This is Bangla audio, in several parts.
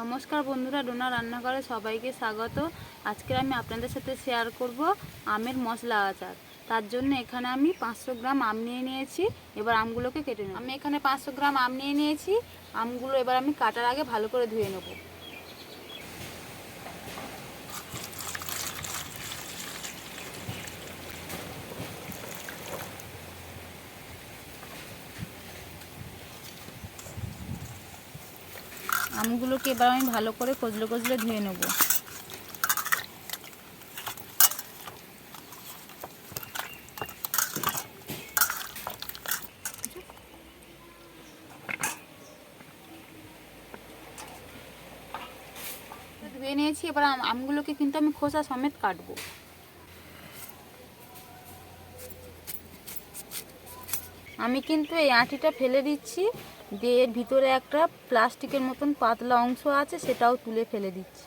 নমস্কার বন্ধুরা, ডোনা রান্নাঘরে সবাইকে স্বাগত। আজকে আমি আপনাদের সাথে শেয়ার করব আমের মশলা আচার। তার জন্য এখানে আমি পাঁচশো গ্রাম আম নিয়ে নিয়েছি। এবার আমগুলোকে কেটে নেব। আমি এখানে পাঁচশো গ্রাম আম নিয়ে নিয়েছি। আমগুলো এবার আমি কাটার আগে ভালো করে ধুয়ে নেব। আমগুলোকে এবার আমি ভালো করে কচলে কচলে ধুয়ে নেব। ধুয়ে নিয়েছি, এবার আম- আমগুলোকে কিন্তু আমি খোসা সমেত কাটবো। আমি কিন্তু এই আঁটিটা ফেলে দিচ্ছি। দিয়ে এর ভিতরে একটা প্লাস্টিকের মতন পাতলা অংশ আছে, সেটাও তুলে ফেলে দিচ্ছি।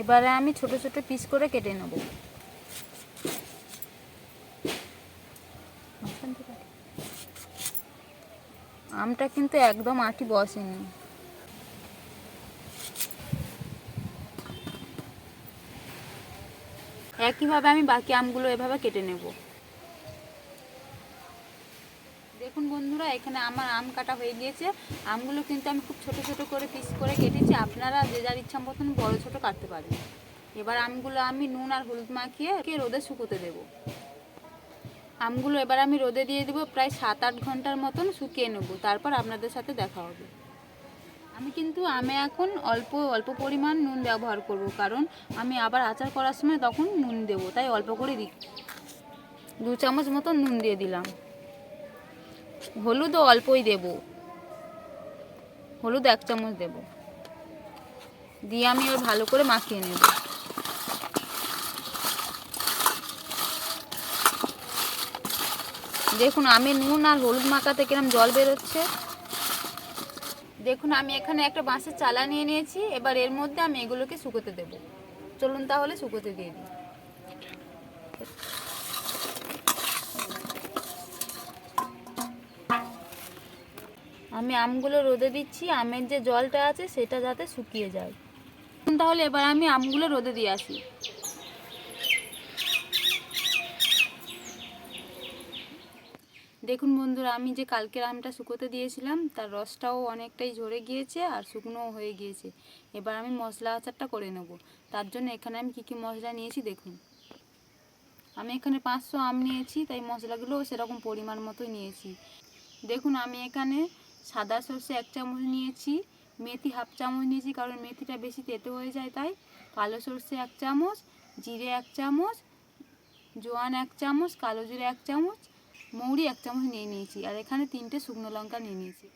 এবারে আমি ছোট ছোট পিস করে কেটে নেব। আমটা কিন্তু একদম আটি বসেনি। একইভাবে আমি বাকি আমগুলো এভাবে কেটে নেব। দেখুন বন্ধুরা, এখানে আমার আম কাটা হয়ে গিয়েছে। আমগুলো কিন্তু আমি খুব ছোট ছোট করে পিস করে কেটেছি। আপনারা যে যার ইচ্ছা মতন বড় ছোট কাটতে পারেন। এবার আমগুলো আমি নুন আর হলুদ মাখিয়ে রোদে শুকোতে দেব। আমগুলো এবার আমি রোদে দিয়ে দেবো, প্রায় সাত আট ঘণ্টার মতন শুকিয়ে নেব। তারপর আপনাদের সাথে দেখা হবে। আমি কিন্তু, আমি এখন অল্প অল্প পরিমাণ নুন ব্যবহার করব। কারণ আমি আবার আচার করার সময় তখন নুন দেবো, তাই অল্প করে দিই দু চামচ মতন নুন দিয়ে দিলাম। হলুদও অল্পই দেব। হলুদ এক চামচ দেব। দিয়ে আমি ওর ভালো করে মাখিয়ে নেব। দেখুন, আমি নুন আর হলুদ মাখাতে কিরম জল বেরোচ্ছে। দেখুন, আমি এখানে একটা বাঁশের চালা নিয়ে নিয়েছি, এবার এর মধ্যে আমি এগুলোকে শুকোতে দেব। চলুন তাহলে শুকোতে দিয়ে দিই। আমি আমগুলো রোদে দিচ্ছি, আমের যে জলটা আছে সেটা যাতে শুকিয়ে যায়। তাহলে এবার আমি আমগুলো রোদে দিয়ে আসি। দেখুন বন্ধুরা, আমি যে কালকের আমটা শুকোতে দিয়েছিলাম, তার রসটাও অনেকটাই ঝরে গিয়েছে আর শুকনোও হয়ে গিয়েছে। এবার আমি মশলা আচারটা করে নেব। তার জন্য এখানে আমি কী কী মশলা নিয়েছি দেখুন। আমি এখানে পাঁচশো আম নিয়েছি, তাই মশলাগুলোও সেরকম পরিমাণ মতোই নিয়েছি। দেখুন, আমি এখানে সাদা সর্ষে এক চামচ নিয়েছি, মেথি হাফ চামচ নিয়েছি, কারণ মেথিটা বেশি তেতো হয়ে যায় তাই। কালো সর্ষে এক চামচ, জিরে এক চামচ, জোয়ান এক চামচ, কালো জিরে এক চামচ মৌরি এক চামচ নিয়ে নিয়েছি, আর এখানে তিনটে শুকনো লঙ্কা নিয়ে নিয়েছি।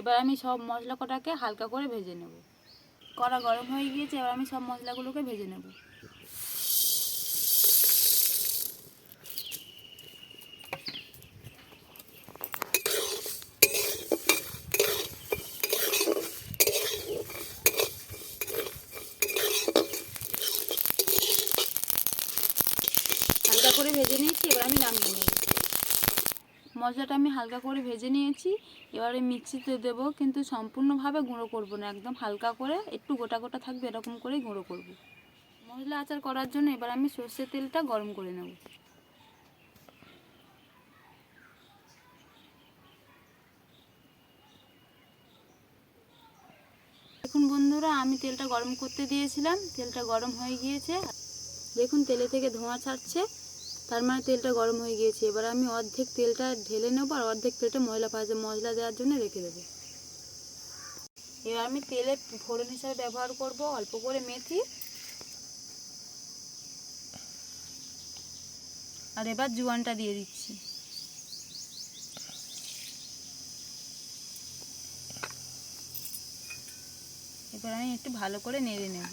এবার আমি সব মশলা কটাকে হালকা করে ভেজে নেব। কড়া গরম হয়ে গিয়েছে, এবার আমি সব মশলাগুলোকে ভেজে নেব। হালকা করে ভেজে নিয়েছি, এবার আমি নামিয়ে নেব। মশলাটা আমি হালকা করে ভেজে নিয়েছি। এবারে মিক্সিতে দেবো, কিন্তু সম্পূর্ণভাবে গুঁড়ো করব না, একদম হালকা করে, একটু গোটা গোটা থাকবে, এরকম করেই গুঁড়ো করব। মশলা আচার করার জন্য এবার আমি সর্ষের তেলটা গরম করে নেব। দেখুন বন্ধুরা, আমি তেলটা গরম করতে দিয়েছিলাম, তেলটা গরম হয়ে গিয়েছে। দেখুন, তেলে থেকে ধোঁয়া ছাড়ছে। তার মানে তেলটা গরম হয়ে গিয়েছে। এবার আমি অর্ধেক তেলটা ঢেলে নেব আর অর্ধেক তেলটা মশলা ভাজা মশলা দেওয়ার জন্য রেখে দেবো। এবার আমি তেলে ফোড়ন হিসাবে ব্যবহার করব, অল্প করে মেথি। আর এবার জোয়ানটা দিয়ে দিচ্ছি। এবার আমি একটু ভালো করে নেড়ে নেব।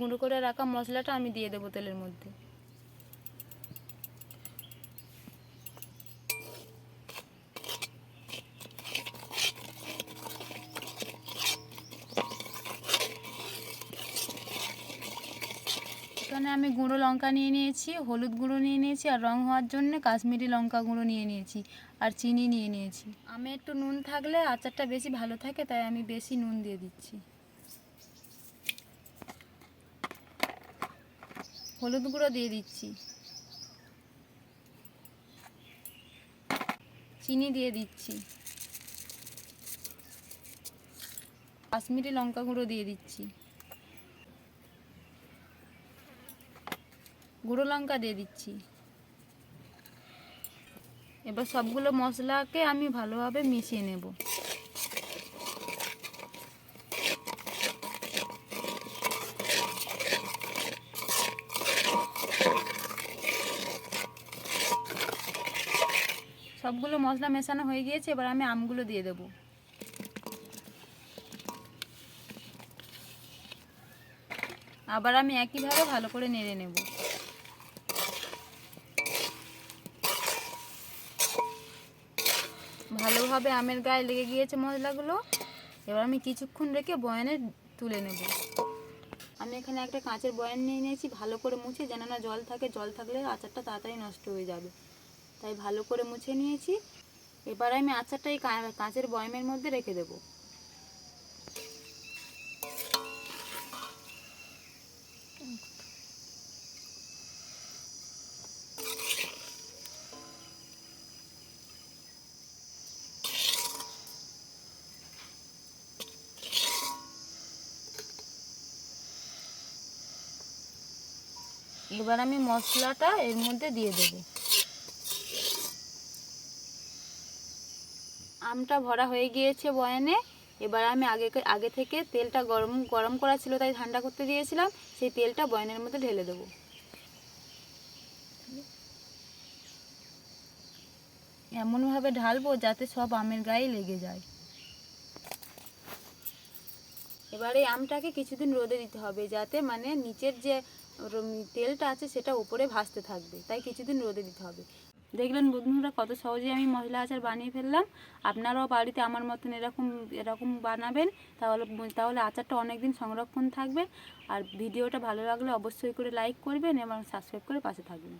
গুঁড়ো করে রাখা মশলাটা আমি দিয়ে দেবো তেলের মধ্যে। এখানে আমি গুঁড়ো লঙ্কা নিয়ে নিয়েছি, হলুদ গুঁড়ো নিয়ে নিয়েছি, আর রং হওয়ার জন্য কাশ্মীরি লঙ্কা গুঁড়ো নিয়ে নিয়েছি, আর চিনি নিয়ে নিয়েছি। আমি একটু নুন থাকলে আচারটা বেশি ভালো থাকে, তাই আমি বেশি নুন দিয়ে দিচ্ছি। হলুদ গুঁড়ো দিয়ে দিচ্ছি। চিনি দিয়ে দিচ্ছি। কাশ্মীরি লঙ্কা গুঁড়ো দিয়ে দিচ্ছি। গুঁড়ো লঙ্কা দিয়ে দিচ্ছি। এবার সবগুলো মশলাকে আমি ভালোভাবে মিশিয়ে নেব। সবগুলো মশলা মেশানো হয়ে গিয়েছে, এবার আমি আমগুলো দিয়ে দেবো। আবার আমি একইভাবে ভালো করে নেড়ে নেব। ভালোভাবে আমের গায়ে লেগে গিয়েছে মশলাগুলো, এবার আমি কিছুক্ষণ রেখে বয়ানে তুলে নেব। আমি এখানে একটা কাঁচের বয়ান নিয়ে নিয়েছি, ভালো করে মুছে, যেন না জল থাকে, জল থাকলে আচারটা তাড়াতাড়ি নষ্ট হয়ে যাবে। তাই ভালো করে মুছে নিয়েছি। এবার আমি আচারটা এই কাঁচের বয়ামের মধ্যে রেখে দেবো। এবার আমি মশলাটা এর মধ্যে দিয়ে দেব। আমটা ভরা হয়ে গিয়েছে বয়ানে। এবার আমি আগে আগে থেকে তেলটা গরম গরম করা ছিল তাই ঠান্ডা করতে দিয়েছিলাম। সেই তেলটা বয়ানের মধ্যে ঢেলে দেবো। এমনভাবে ঢালবো যাতে সব আমের গায়ে লেগে যায়। এবার আমটাকে কিছুদিন রোদে দিতে হবে যাতে মানে নিচের যে তেলটা আছে সেটা উপরে ভাসতে থাকবে। তাই কিছুদিন রোদে দিতে হবে। দেখলেন বন্ধুরা কত সহজেই আমি মশলা আচার বানিয়ে ফেললাম। আপনারাও বাড়িতে আমার মতন এরকম এরকম বানাবেন, তাহলে তাহলে আচারটা অনেক দিন সংরক্ষণ থাকবে। আর ভিডিওটা ভালো লাগলে অবশ্যই করে লাইক করবেন এবং সাবস্ক্রাইব করে পাশে থাকবেন।